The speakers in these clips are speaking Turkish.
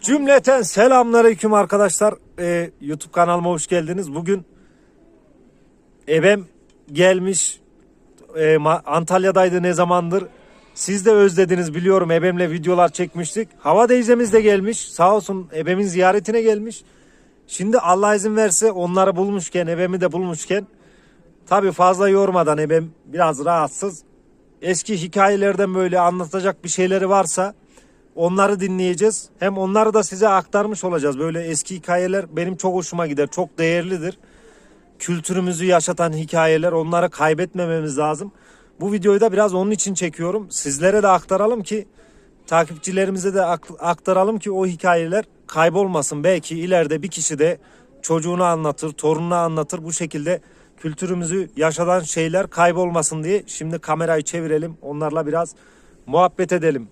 Cümleten selamünaleyküm arkadaşlar. Ee, YouTube kanalıma hoş geldiniz. Bugün ebem gelmiş. Ee, Antalya'daydı ne zamandır. Siz de özlediniz biliyorum. Ebemle videolar çekmiştik. Hava teyzemiz de gelmiş. Sağ olsun ebemin ziyaretine gelmiş. Şimdi Allah izin verse onları bulmuşken, ebemi de bulmuşken tabi fazla yormadan ebem biraz rahatsız. Eski hikayelerden böyle anlatacak bir şeyleri varsa onları dinleyeceğiz. Hem onları da size aktarmış olacağız. Böyle eski hikayeler benim çok hoşuma gider. Çok değerlidir. Kültürümüzü yaşatan hikayeler onları kaybetmememiz lazım. Bu videoyu da biraz onun için çekiyorum. Sizlere de aktaralım ki takipçilerimize de ak- aktaralım ki o hikayeler kaybolmasın. Belki ileride bir kişi de çocuğuna anlatır, torununa anlatır. Bu şekilde kültürümüzü yaşatan şeyler kaybolmasın diye şimdi kamerayı çevirelim. Onlarla biraz muhabbet edelim.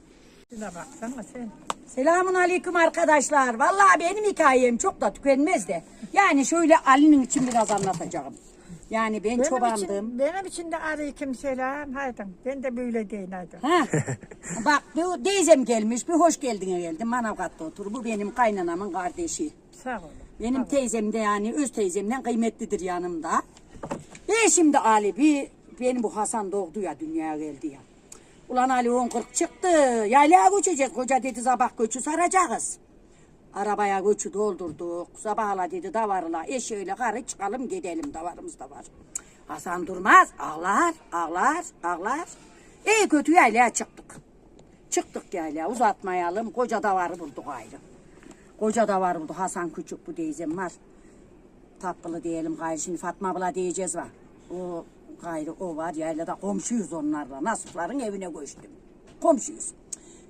Şuna baksana sen. Selamun aleyküm arkadaşlar. Vallahi benim hikayem çok da tükenmez de. Yani şöyle Ali'nin için biraz anlatacağım. Yani ben Benim çobandım. için, benim için de aleyküm selam. Haydi ben de böyle deyin haydi. Ha. Bak bu teyzem gelmiş. Bir hoş geldin geldim. Manavgat'ta otur. Bu benim kaynanamın kardeşi. Sağ olun. Benim teyzem de yani öz teyzemden kıymetlidir yanımda. Ve şimdi Ali bir benim bu Hasan doğdu ya dünyaya geldi ya. Ulan Ali 10 40 çıktı. Yaylaya göçeceğiz. Koca dedi sabah göçü saracağız. Arabaya göçü doldurduk. Sabahla dedi davarla eşeğiyle karı çıkalım gidelim davarımız da var. Hasan durmaz. Ağlar, ağlar, ağlar. İyi kötü yaylaya çıktık. Çıktık yaylaya uzatmayalım. Koca davarı bulduk ayrı. Koca da var burada Hasan Küçük bu teyzem var. Tatlılı diyelim gayrı şimdi Fatma abla diyeceğiz var. O gayrı o var yaylada komşuyuz onlarla. Nasıfların evine göçtüm. Komşuyuz.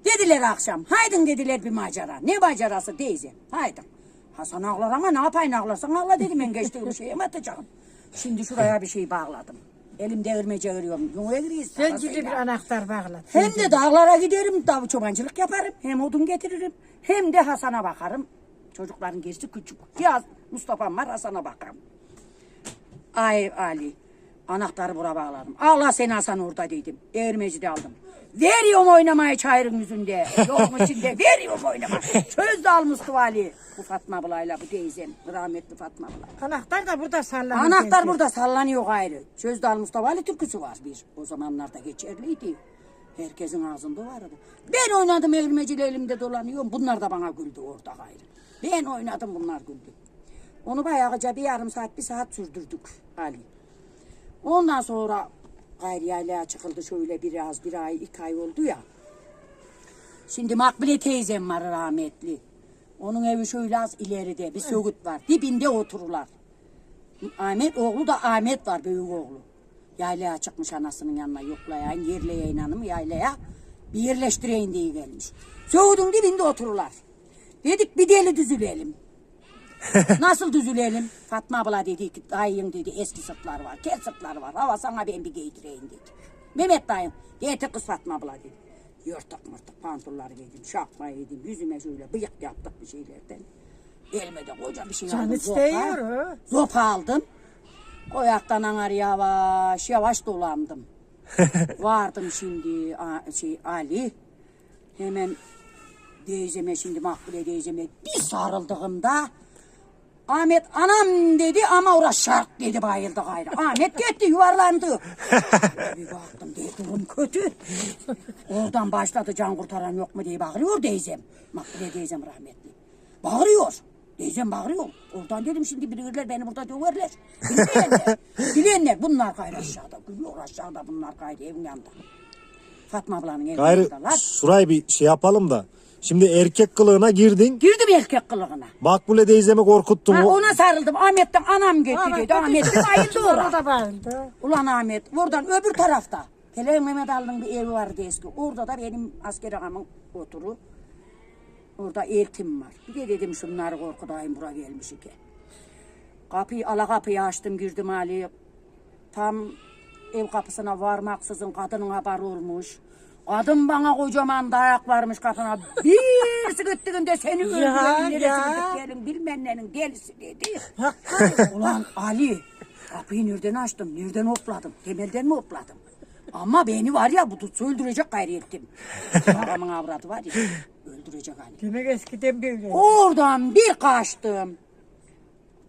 Dediler akşam haydın dediler bir macera. Ne macerası teyze? Haydın. Hasan ağlar ama ne yapayım ağlarsan ağla dedim ben geçtiğim şeye mi atacağım? Şimdi şuraya bir şey bağladım. Elimde örmece örüyorum. Yunga giriyiz. Sen gidi bir anahtar bağla. Hem de dağlara giderim, dav çobancılık yaparım. Hem odun getiririm. Hem de Hasan'a bakarım. Çocukların gerisi küçük. Biraz Mustafa'm var Hasan'a bakarım. Ay Ali. Anahtarı bura bağladım. Allah seni Hasan orada dedim. Eğirmeci de aldım. Veriyorum oynamaya çayırın yüzünde. Yok mu içinde? Veriyorum oynamaya. Söz de almıştı Ali. Bu Fatma ablayla bu teyzem. Rahmetli Fatma abla. Anahtar da burada sallanıyor. Anahtar burada sallanıyor gayrı. Sözdal Mustafa Ali türküsü var bir. O zamanlarda geçerliydi. Herkesin ağzında vardı. Ben oynadım eğilmeciyle elimde dolanıyorum. Bunlar da bana güldü orada gayrı. Ben oynadım bunlar güldü. Onu bayağıca bir yarım saat bir saat sürdürdük Ali. Ondan sonra gayrı yaylaya çıkıldı şöyle biraz bir ay iki ay oldu ya. Şimdi Makbule teyzem var rahmetli. Onun evi şöyle az ileride bir söğüt var. Dibinde otururlar. Ahmet oğlu da Ahmet var büyük oğlu. Yaylaya çıkmış anasının yanına yoklayan yerleyen hanım yaylaya bir yerleştireyim diye gelmiş. Söğüdün dibinde otururlar. Dedik bir deli düzülelim. Nasıl düzülelim? Fatma abla dedi ki dayın dedi eski sırtlar var, kel sırtlar var. Hava sana ben bir giydireyim dedi. Mehmet dayım, getir kız Fatma abla dedi. Yırtık mırtık pantolları giydim, şapka giydim, yüzüme şöyle bıyık yaptık bir şeylerden. Elime de koca bir şey Can aldım. isteyiyor. Zopa aldım. Koyaktan anar yavaş yavaş dolandım. Vardım şimdi a- şey Ali. Hemen teyzeme şimdi Makbule teyzeme bir sarıldığımda Ahmet anam dedi ama orası şark dedi bayıldı gayrı. Ahmet gitti yuvarlandı. bir baktım dedi durum kötü. Oradan başladı can kurtaran yok mu diye bağırıyor teyzem. Makbule teyzem rahmetli. Bağırıyor. Teyzem bağırıyor. Oradan dedim şimdi bilirler beni burada döverler. Bilmeyenler. Bilenler bunlar gayrı aşağıda. Gülüyor aşağıda bunlar gayrı evin yanında. Fatma ablanın evinin Gayrı şurayı bir şey yapalım da. Şimdi erkek kılığına girdin. Girdim erkek kılığına. Makbule teyzemi korkuttun. Ha, ona sarıldım. Ahmet'ten anam dedi. Ahmet de bayıldı Ona oraya. da bağırdı. Ulan Ahmet buradan öbür tarafta. Hele Mehmet Ali'nin bir evi vardı eski. Orada da benim asker ağamın oturu. Orada eltim var. Bir de dedim şunları korkudayım buraya gelmiş ki. Kapıyı ala kapıyı açtım girdim Ali. Tam ev kapısına varmaksızın kadının haberi olmuş. Kadın bana kocaman dayak varmış kapına. Bir sıkıttığında seni öldüren neresi gelin bilmem nenin delisi dedi. Ulan Ali kapıyı nereden açtım? Nereden hopladım? Temelden mi hopladım? Ama beni var ya bu tutsa öldürecek gayri ettim. Avradı var ya. öldürecek Ali. Demek eskiden böyle. Oradan bir kaçtım.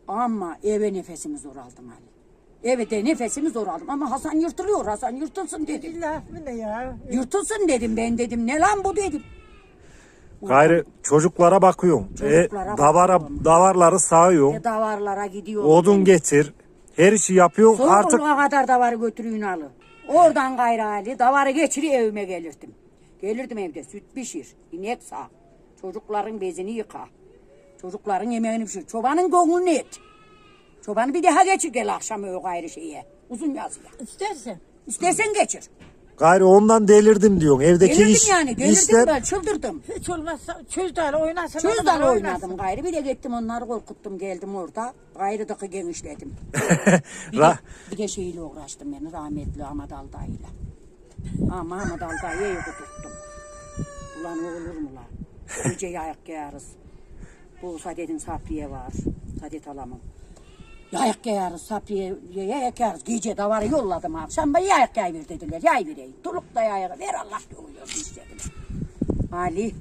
Ama eve nefesimi zor aldım Ali. Eve de nefesimi zor aldım. Ama Hasan yırtılıyor. Hasan yırtılsın dedim. İlla mı ne ya? Yırtılsın dedim ben dedim. Ne lan bu dedim. Gayrı çocuklara bakıyorsun. Çocuklara e, davara, bakıyorum. davarları sağıyorsun. Ne davarlara gidiyor. Odun getir. Her işi yapıyorsun. Son Artık kadar davarı götürüyün alı. Oradan gayrı Ali davarı geçiri evime gelirdim. Gelirdim evde süt pişir, inek sağ. Çocukların bezini yıka. Çocukların yemeğini pişir. Çobanın gönlünü et. Çobanı bir daha geçir gel akşam o gayrı şeye. Uzun yazıya. İstersen. İstersen geçir. gayrı ondan delirdim diyorsun. Evdeki Delirdim iş, yani. Delirdim işler ben çıldırdım. Hiç olmazsa çözdal oynasın. Çözdal onlar oynadım gayrı. Bir de gittim onları korkuttum geldim orada. Gayrı dıkı genişledim. Bir de, bir de şeyle uğraştım beni rahmetli Ahmet Aldayı'yla. Ama Ahmet Aldayı'yı evde tuttum. Ulan olur mu lan? Gece yayak giyarız. Bu Sadet'in Sapriye var. Sadet alamam. Yayak giyarız Sapriye'ye yayak giyarız. Gece davarı yolladım akşam. Ben yayak giyiver dediler. Yay vereyim. Tuluk da yayak ver Allah diyor istedim. Ali.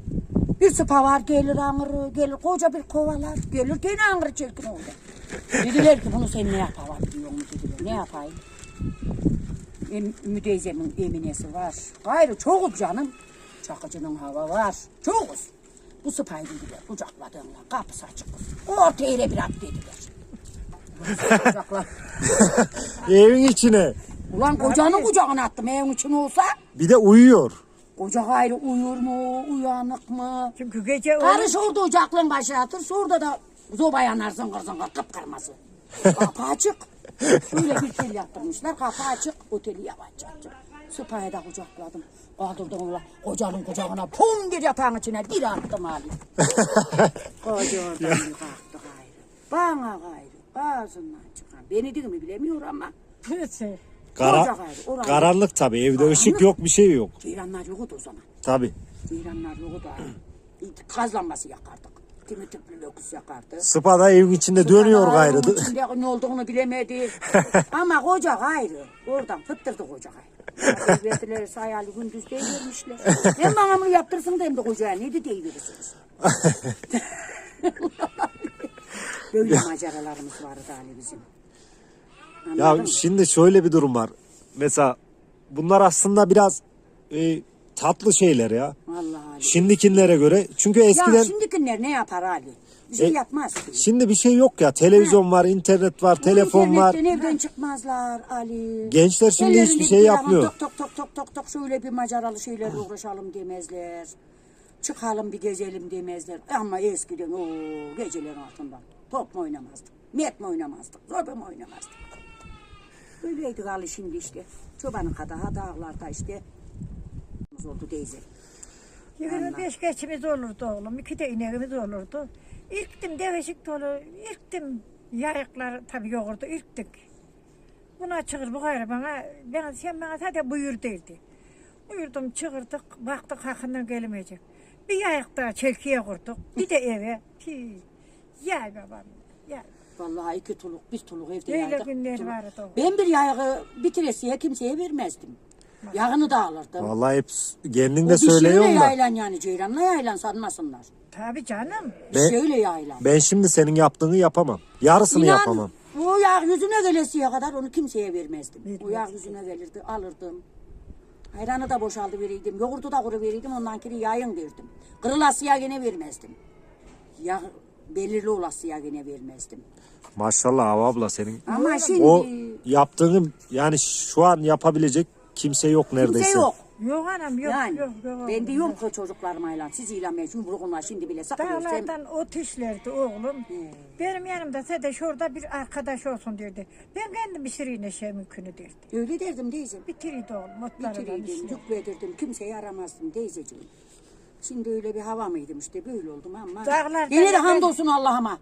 Bir sıpa var gelir ağrı, gelir koca bir kovalar, gelir gene ağrı çirkin oldu. Dediler ki bunu sen ne yapabiliyor mu dediler. Ne yapayım? Em, müdeyzemin eminesi var. Gayrı çoğuz canım. Çakıcının hava var. Çoğuz. Bu sıpayı dediler kucakladığımla kapısı açık. Orta yere bir at dediler. Evin içine. Ulan kocanın kucağına attım evin için olsa. Bir de uyuyor. Koca gayrı uyur mu, uyanık mı? Çünkü gece olur. Karı şurada ocaklığın başına atır, şurada da zoba yanar zıngır zıngır kıpkırması. Kapı açık. Şöyle bir tel yaptırmışlar, kapı açık, oteli yavaşça açık. Sıpayı da kucakladım. Kaldırdım ulan kocanın kucağına pum bir yatağın içine bir attım Ali. Koca oradan bir kalktı gayrı. Bana gayrı, ağzından çıkan. Beni değil mi bilemiyor ama. Neyse. Kara, orayı- karanlık tabii. Evde ışık yok bir şey yok. Ceylanlar yoktu o zaman. Tabii. Ceylanlar yoktu. Kaz lambası yakardık. Kimi tüplü lokus yakardı. Sıpa da evin içinde dönüyor gayrı. Onun içinde ne olduğunu bilemedi. Ama koca gayrı. Oradan fıttırdı koca gayrı. Devletler sayalı gündüz deyivermişler. Hem bana bunu yaptırsın da hem de kocaya ne de deyiverirsiniz. Böyle maceralarımız vardı hani bizim. Ya Anladın mı? şimdi şöyle bir durum var. Mesela bunlar aslında biraz e, tatlı şeyler ya. Vallahi Ali. Şimdikilere göre. Çünkü eskiden Ya şimdikiler ne yapar Ali? Bir şey E, yapmaz ki. şimdi bir şey yok ya. Televizyon var, internet var, telefon var. İnternetten evden çıkmazlar Ali. Gençler şimdi Ellerinde hiçbir bir şey yalan yapmıyor. Tok tok tok tok tok tok şöyle bir maceralı şeylerle uğraşalım demezler. Çıkalım bir gezelim demezler. Ama eskiden o gecelerin altından top mu oynamazdık? Met mi oynamazdık? Zobe mi oynamazdık? Böyleydi Ali şimdi işte. Çobanın kadaha dağlarda işte. oldu teyze. 25 geçimiz olurdu oğlum. iki de ineğimiz olurdu. İlktim devişik dolu. İlktim yayıklar tabii yoğurdu. İlktik. Buna çıkır bu gayrı bana. Ben, sen bana hadi buyur derdi. Buyurdum çıkırdık. Baktık hakkından gelmeyecek. Bir yayık daha çelkiye kurduk. Bir de eve. Pi. Yay babam. Yay. Vallahi iki tuluk, bir tuluk evde Öyle yaydık. günler Tuluk. vardı. Ben bir yağı bitiresiye kimseye vermezdim. Yağını da alırdım. Vallahi hep kendin O de söylüyorsun da. yaylan yani Ceylan'la yaylan sanmasınlar. Tabii canım. Bir Ben- şeyle yaylan. Ben şimdi senin yaptığını yapamam. Yarısını İnan, yapamam. O yağ yüzüne gelesiye kadar onu kimseye vermezdim. O Vermezdim. yağ yüzüne gelirdi alırdım. Ayranı da boşaldı verirdim. Yoğurdu da kuru verirdim. Ondan kiri yayın verdim. Kırılasıya gene vermezdim. Yağ belirli olasıya gene vermezdim. Maşallah Hava abla senin. Ama şimdi O yaptığını yani şu an yapabilecek kimse yok neredeyse. kimse yok. Yok anam yok yani yok yok. ben diyorum ki çocuklarıma siz ilan mecbur bunlar şimdi bile saklıyoruz. Sen- Dağlardan ot işlerdi oğlum. Benim yanımda de şurada bir arkadaş olsun derdi. Ben kendim pişireyim eşeği mümkünü derdi. Öyle derdim teyzem. Bitiriydi oğlum otlarından Bitiriydim, işler. yükledirdim, kimseyi aramazdım teyzeciğim. Şimdi öyle bir hava mıydım işte böyle oldum ama. Dağlarda Yine de ben- hamdolsun Allah'ıma.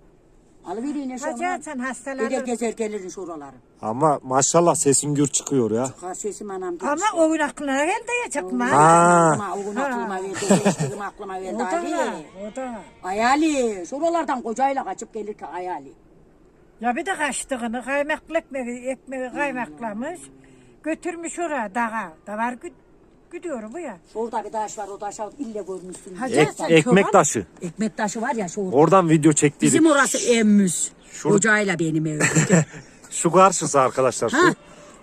Alıvereyim Hacı eşyalarını. sen Bir de hastalanır. gezer gelirin şuraları. Ama maşallah sesin gür çıkıyor ya. Karşısim anam dedi. Ama o gün aklına geldi ya çıkma. Ha. Ama o gün aklıma verdi, gençliğim aklıma O verdi da Ali. o da. Ayali, şuralardan kocayla kaçıp gelir ki ayali. Ya bir de kaçtığını kaymaklı ekmeği, ekmeği kaymaklamış. Götürmüş oraya dağa. Da var gü- Gidiyorum bu ya. Orada bir taş var o taşı ille görmüşsün. Hacı Ek- sen ekmek çoban- taşı. Ekmek taşı var ya şu orada. Oradan video çektiydik. Bizim orası emmüs. Şur- Hocayla benim evim. Şu karşısı arkadaşlar. Şu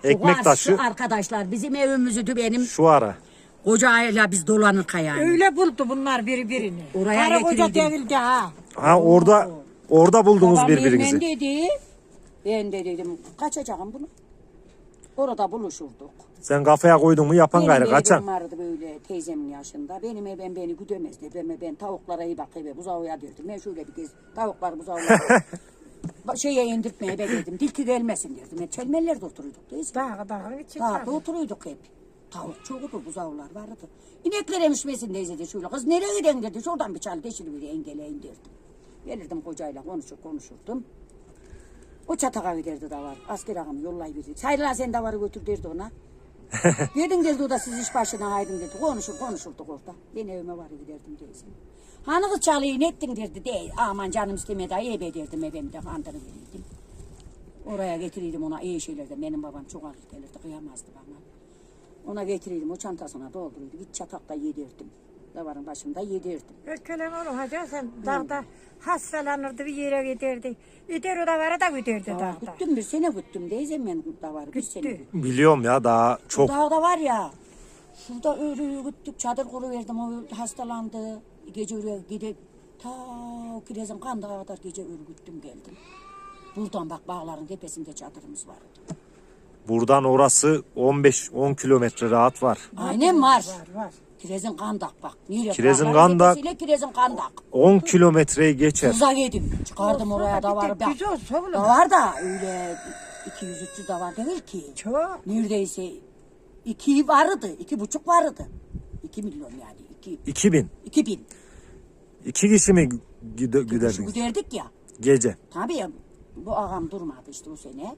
ekmek Şu taşı Arkadaşlar bizim evimizdü benim şu ara. hocayla biz dolanırken yani. Öyle buldu bunlar birbirini. Oraya Karı koca getirildim. devildi ha. Ha orada orada buldunuz Babam birbirinizi. hemen dedi. Ben de dedim kaçacağım bunu. Orada buluşurduk. Sen kafaya koydun mu yapan Benim gayrı evim kaçan. vardı böyle teyzemin yaşında. Benim evim beni güdemezdi. Ben, ben tavuklara iyi bakayım. Buzağıya derdim. Ben şöyle bir kez tavuklar buzağıya Ba- şeye indirtmeye bekledim. Dilki gelmesin derdim. Ben çelmellerde oturuyorduk teyze. Dağ dağın için. Dağda oturuyorduk hep. Tavuk çoktu, buzağılar vardı. İnekler emişmesin teyze de şöyle. Kız nereye giden dedi. Şuradan bir çal deşir bir engeleyin derdim. Gelirdim kocayla konuşur konuşurdum. O çataka giderdi da var. Asker ağam yollayıverirdi. Sayılar sen de varı götür derdi ona. Gidin derdi o da siz iş başına haydın dedi. Konuşur konuşurduk orada. Ben evime varı giderdim teyze. Hani kız çalıyı ne ettin derdi. De, aman canım istemedi. İyi be derdim evimde kandırı verirdim. Oraya getirirdim ona iyi şeylerden. Benim babam çok akıl gelirdi. Kıyamazdı bana. Ona getirirdim. O çantasına doldururdu. Git çatakta yedirdim. Davarın başında yedirdim. Hacı sen dağda hastalanırdı bir yere giderdi. Gider o da var da giderdi Aa, dağda. güttüm bir sene güttüm. Teyzem ben davarı. Bir sene güttüm. Biliyorum ya daha çok. Dağda var ya. Şurada örüyü güttük. Çadır kuru verdim. O hastalandı. Gece oraya gidip ta Kiraz'ın kandığa kadar gece örü güttüm geldim. Buradan bak bağların tepesinde çadırımız vardı. Buradan orası 15-10 kilometre rahat var. Aynen var. Var var. Kirezin kandak bak. Nereye? Kirezin kandak. Kirezin kandak. 10 kilometreyi geçer. Kıza yedim. Çıkardım oraya da var. Oğlum. Da var da öyle 200-300 da var değil ki. Çok. Neredeyse iki vardı. iki buçuk vardı. İki milyon yani. iki, 2000. iki bin. İki kişi mi Şu giderdiniz giderdik ya. gece? Tabii ya, bu ağam durmadı işte o sene.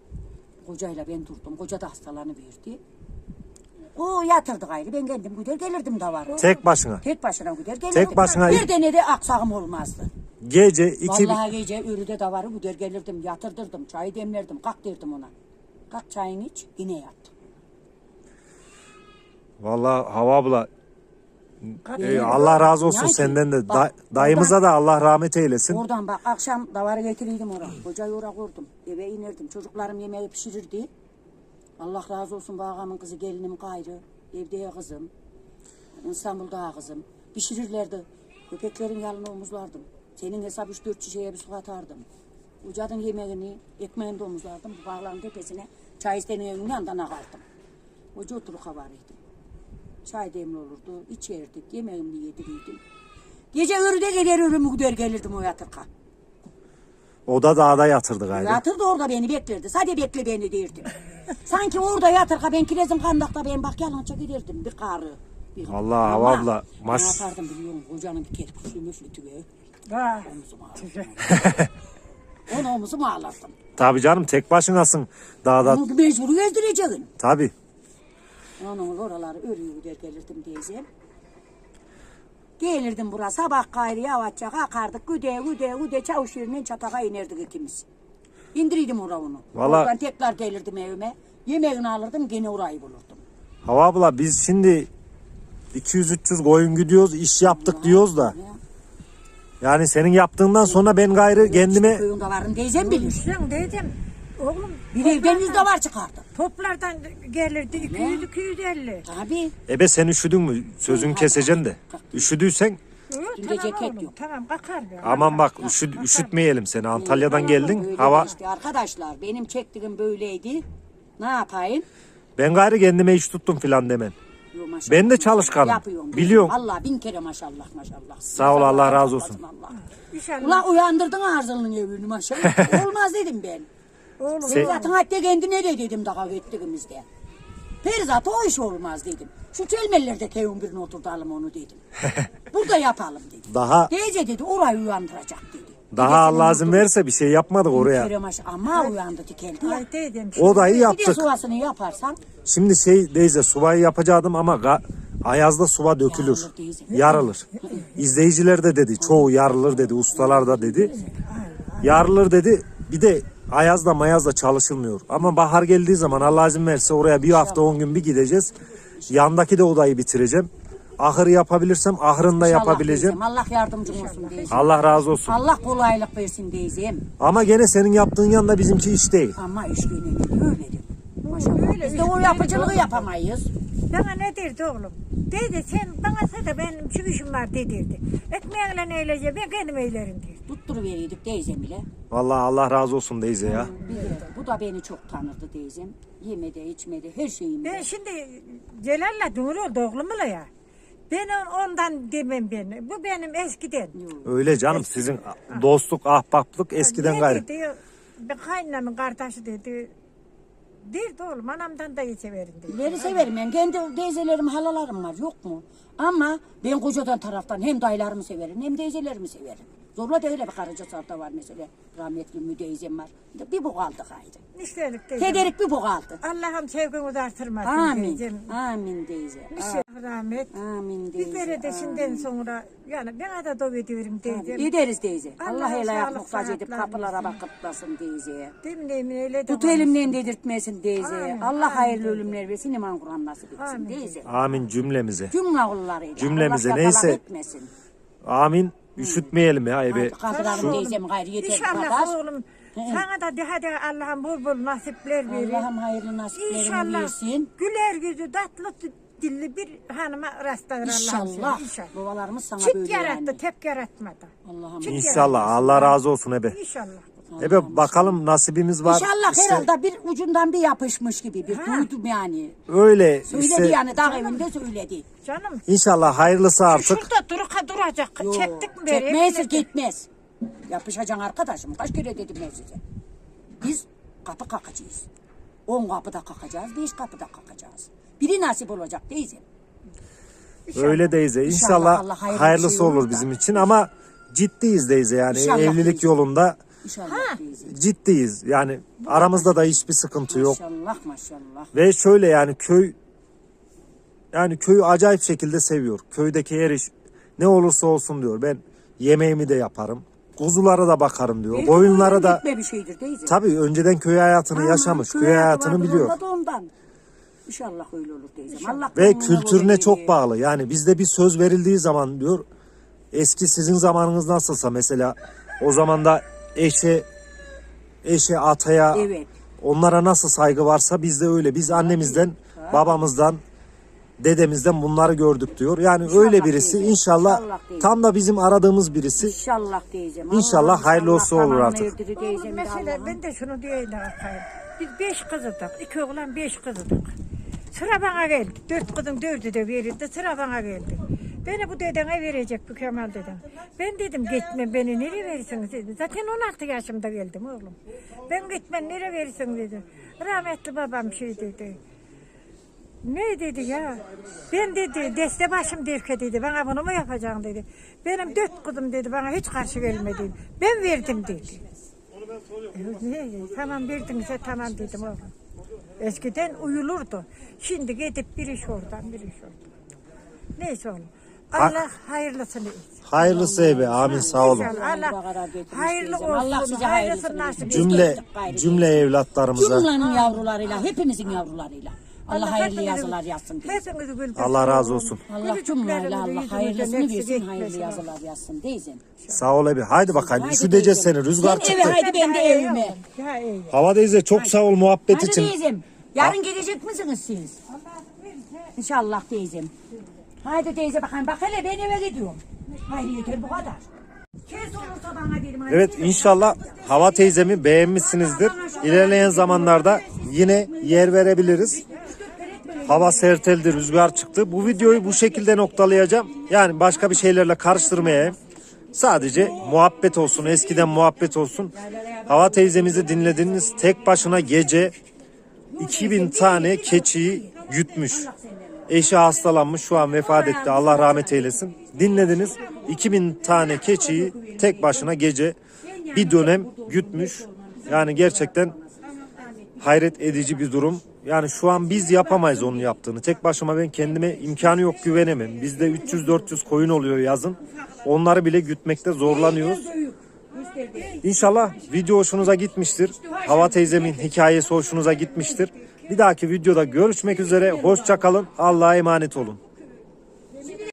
Kocayla ben durdum. Koca da hastalanıverdi. O yatırdı gayrı. Ben kendim gider gelirdim da var. Tek başına. Tek başına gider gelirdim. Tek başına- Bir tane de aksağım olmazdı. Gece 2000 Vallahi gece ürüde davarı gider gelirdim. Yatırdırdım. Çayı demlerdim. Kalk derdim ona. Kalk çayını iç. Yine yat. Vallahi Hava abla e, Allah razı olsun yani senden de. bak, Da- dayımıza da Allah rahmet eylesin. Oradan bak akşam davarı getirirdim oraya. Kocayı oraya kurdum. Eve inerdim. Çocuklarım yemeği pişirirdi. Allah razı olsun bu ağamın kızı gelinim gayrı. Evde ya kızım. İstanbul'da kızım. Pişirirlerdi. Köpeklerin yalını omuzlardım. Senin hesap üç dört şişeye bir su atardım. Ucadın yemeğini, ekmeğini de omuzlardım. Bu bağların tepesine çay istenin evinin yanından akardım. Hoca oturup havarıydım. Çay demli olurdu, içerdik, yemeğimi yedirirdim. Gece örüde gelir örümü gider gelirdim o yatırka. O da dağda yatırdı gayrı. Yatırdı orada beni beklerdi. Sadece bekle beni derdi. Sanki orada yatırka ben kirezim kandakta ben bak yalança giderdim bir karı. Bir Vallahi Ama Hava abla, maş- Ben yapardım biliyorum kocanın bir kere kuşu müflütü omuzuma ağlardım. Onu omuzuma ağlardım. Tabii canım tek başınasın dağda. Onu mecbur gezdireceksin. Tabii. Onun oraları örüyor gider gelirdim teyzem. Gelirdim buraya sabah gayrı yavaşça kalkardık güde güde güde çavuş yerinden çataka inerdik ikimiz. İndirirdim oraya onu. Vallahi- Oradan tekrar gelirdim evime. Yemeğini alırdım gene orayı bulurdum. Hava abla biz şimdi 200-300 koyun gidiyoruz iş yaptık diyoruz da. Ya. Yani senin yaptığından sonra ben gayrı kendime Köyünde varın teyzem bilir. Sen dedim. Oğlum Bir evden yüzde var çıkardı. toplardan gelirdi 200 250. Tabii. ebe sen üşüdün mü? Sözün keseceksin de. Üşüdüysen Yok, Üstünde tamam ceket oğlum, yok. Tamam bakar ya. aman bak üşüt, üşütmeyelim seni. Antalya'dan geldin. Öyle Hava işte arkadaşlar benim çektiğim böyleydi. Ne yapayım? ben gayrı kendime iş tuttum filan demen. Yo, maşallah, Ben de çalışkanım. Yapıyorum. Biliyorum. Allah bin kere maşallah maşallah. Sağ ol, Allah razı olsun. Allah. İnşallah. Ulan uyandırdın Arzılı'nın evini maşallah. Olmaz dedim ben. Oğlum. Zaten hatta kendine de dedim daha gittiğimizde. Perizat o iş olmaz dedim. Şu çelmelerde kevin birine oturtalım onu dedim. Burada yapalım dedim. Daha Teyze dedi orayı uyandıracak dedi. daha Allah izin verirse bir şey yapmadık oraya. Kere maş- ama uyandı dikeldi ya. Ay dedim. O da iyi Bir de yaptık. suvasını yaparsan Şimdi şey deyze subayı yapacaktım ama ga- Ayaz'da suva dökülür. Yarılır. Yarılır. İzleyiciler de dedi. Çoğu yarılır dedi. Ustalar da dedi. Yarılır dedi. Bir de Ayaz'da Mayaz'da çalışılmıyor. Ama bahar geldiği zaman Allah izin verirse oraya bir hafta on gün bir gideceğiz. Yandaki de odayı bitireceğim. Ahırı yapabilirsem ahırını da yapabileceğim. Allah yardımcın olsun teyzem. Allah razı olsun. Allah kolaylık versin teyzem. Ama gene senin yaptığın yanında bizimki iş değil. Ama iş gene öyle. Maşallah. Biz de o yapıcılığı yapamayız. Bana ne derdi oğlum? Dedi sen bana söyle benim şu işim var dedirdi. Ekmeğiyle neyleyeceğim ben kendim eylerim derdi. Tutturuveriydik teyzem bile. Vallahi Allah razı olsun Deyze ya. Bir de bu da beni çok tanırdı teyzem. Yemede içmede her şeyimde. Ben şimdi Celal'la Dumur oldu oğlumla ya. Ben on- ondan demem ben. Bu benim eskiden. Öyle canım sizin dostluk, ahbaplık eskiden Ne gayrı. dedi? Ben kaynanamın kardeşi dedi. Derdi oğlum anamdan da severim dedi. Leri severim ben. Kendi teyzelerim, halalarım var yok mu? Ama ben kocadan taraftan hem dayılarımı severim hem teyzelerimi severim. Zorla da öyle bir karıca sarda var mesela. Rahmetli müdeyzem var. Bir bu kaldı gayrı. İşlerik dedi. Kederik bir bu kaldı. Allah'ım sevgini artırmasın. Amin. diyeceğim. Amin teyze. Allah rahmet. Amin teyze. Bizlere de şimdiden sonra yani ben de dua ediyorum diyeceğim. Ederiz teyze. Allah Allah el ayak muhtaç edip kapılara bakıtlasın teyzeye. Demin demin öyle de Tut elimden dedirtmesin teyze. Allah amin hayırlı teyze. ölümler versin iman Kur'an nasip etsin Amin teyze. Amin cümlemize. Cümle kullarıyla. Cümlemize, neyse. etmesin. Amin. Üşütmeyelim ya ebe. Kadırarım teyzem gayrı yeter kadar. İnşallah oğlum sana da daha da Allah'ım bol bol nasipler verir. Allah'ım hayırlı nasiplerini İnşallah versin. güler yüzü tatlı dilli bir hanıma rastlar Allah'ım İnşallah. Babalarımız sana Çift böyle yarattı yani. tek yaratmadı. Allah'ım. Çift İnşallah Allah razı olsun ebe. İnşallah. Ebe bakalım nasibimiz var. İnşallah İşte herhalde bir ucundan bir yapışmış gibi bir duydum yani. öyle Söyledi işte yani dağ evinde söyledi. Canım inşallah hayırlısı artık. şurada duruka duracak. Yo, Çektik mi beri? Çekmez gitmez. Yapışacaksın arkadaşım. Kaç kere dedim ben size. Biz kapı kalkacağız. On kapıda kalkacağız, beş kapıda kalkacağız. Biri nasip olacak teyzem. Öyle Deyze. İnşallah İnşallah Allah hayırlı bir hayırlısı şey olur olur da. bizim için ama ciddiyiz Deyze yani İnşallah evlilik Deyze. yolunda İnşallah teyzem. ciddiyiz. Yani aramızda da hiçbir sıkıntı yok. Maşallah maşallah. Ve şöyle yani köy yani köyü acayip şekilde seviyor. Köydeki her iş ne olursa olsun diyor. Ben yemeğimi de yaparım. Kuzulara da bakarım diyor. Belki Koyunlara da gitme bir şeydir teyze. tabii önceden köy hayatını Ama yaşamış. köy Köy hayatı hayatını vardır, biliyor. onda da ondan. İnşallah öyle olur teyzem. Allah Ve kültürüne göre çok bağlı. Yani bizde bir söz verildiği zaman diyor eski sizin zamanınız nasılsa mesela o zaman da eşe eşe ataya Evet. onlara nasıl saygı varsa bizde öyle. Biz annemizden, babamızdan, dedemizden bunları gördük diyor. Yani İnşallah öyle birisi teyze, inşallah inşallah tam da bizim aradığımız birisi. İnşallah teyzem. İnşallah Allah hayırlı olsun olur tamamını artık. erdirir Oğlum teyzem de mesela Allah'ım. ben de şunu diyeyim bakayım. Biz beş kızıdık. İki oğlan beş kızıdık. Sıra bana geldi. Dört kızın dördü de verildi. Sıra bana geldi. Beni bu dedene verecek bu Kemal dedem. Ben dedim gitme beni nereye verirsiniz dedim. Zaten 16 yaşımda geldim oğlum. Ben gitmem nereye verirsin dedi. Rahmetli babam şey dedi. Ne dedi ya? Ben dedi deste başım derke dedi. Bana bunu mu yapacaksın dedi. Benim dört kızım dedi bana hiç karşı gelmedi. Ben verdim dedi. Ne? Tamam verdinse tamam dedim oğlum. Eskiden uyulurdu. Şimdi gidip bir iş oradan bir iş oradan. Neyse oğlum. Allah hayırlısını etsin. Hayırlısı ebe. Amin sağ olun. Allah Allah hayırlı teyzem. olsun. Allah size hayırlısını hayırlısını nasip etsin. Cümle cümle evlatlarımıza Cümlenin yavrularıyla, hepimizin yavrularıyla. Allah hayırlı hepinizi- yazılar yazsın. Hepinizi güldürsün. Allah razı olsun. Allah cümleyle Allah hayırlısını versin, hayırlı yazılar yazsın teyzem. Sağ ol ebe. Haydi bakayım. Üşüteceğiz seni. Rüzgar Sen eve çıktı. haydi ben de evime. daha iyi. Hava teyze çok sağ ol muhabbet Hadi için. teyzem. Yarın gelecek misiniz siz? İnşallah teyzem. Haydi teyze bakayım. Bak hele ben eve gidiyorum. Haydi yeter bu kadar. Evet inşallah Hava teyzemi beğenmişsinizdir. İlerleyen zamanlarda yine yer verebiliriz. Hava serteldi, rüzgar çıktı. Bu videoyu bu şekilde noktalayacağım. Yani başka bir şeylerle karıştırmayayım. Sadece muhabbet olsun, eskiden muhabbet olsun. Hava teyzemizi dinlediniz. Tek başına gece 2000 tane keçiyi gütmüş. Eşi hastalanmış şu an vefat etti. Allah rahmet eylesin. Dinlediniz. 2000 tane keçiyi tek başına gece bir dönem gütmüş. Yani gerçekten hayret edici bir durum. Yani şu an biz yapamayız onun yaptığını. Tek başıma ben kendime imkanı yok güvenemem. Bizde 300-400 koyun oluyor yazın. Onları bile gütmekte zorlanıyoruz. İnşallah video hoşunuza gitmiştir. Hava teyzemin hikayesi hoşunuza gitmiştir. Bir dahaki videoda görüşmek üzere. Hoşça kalın. Allah'a emanet olun.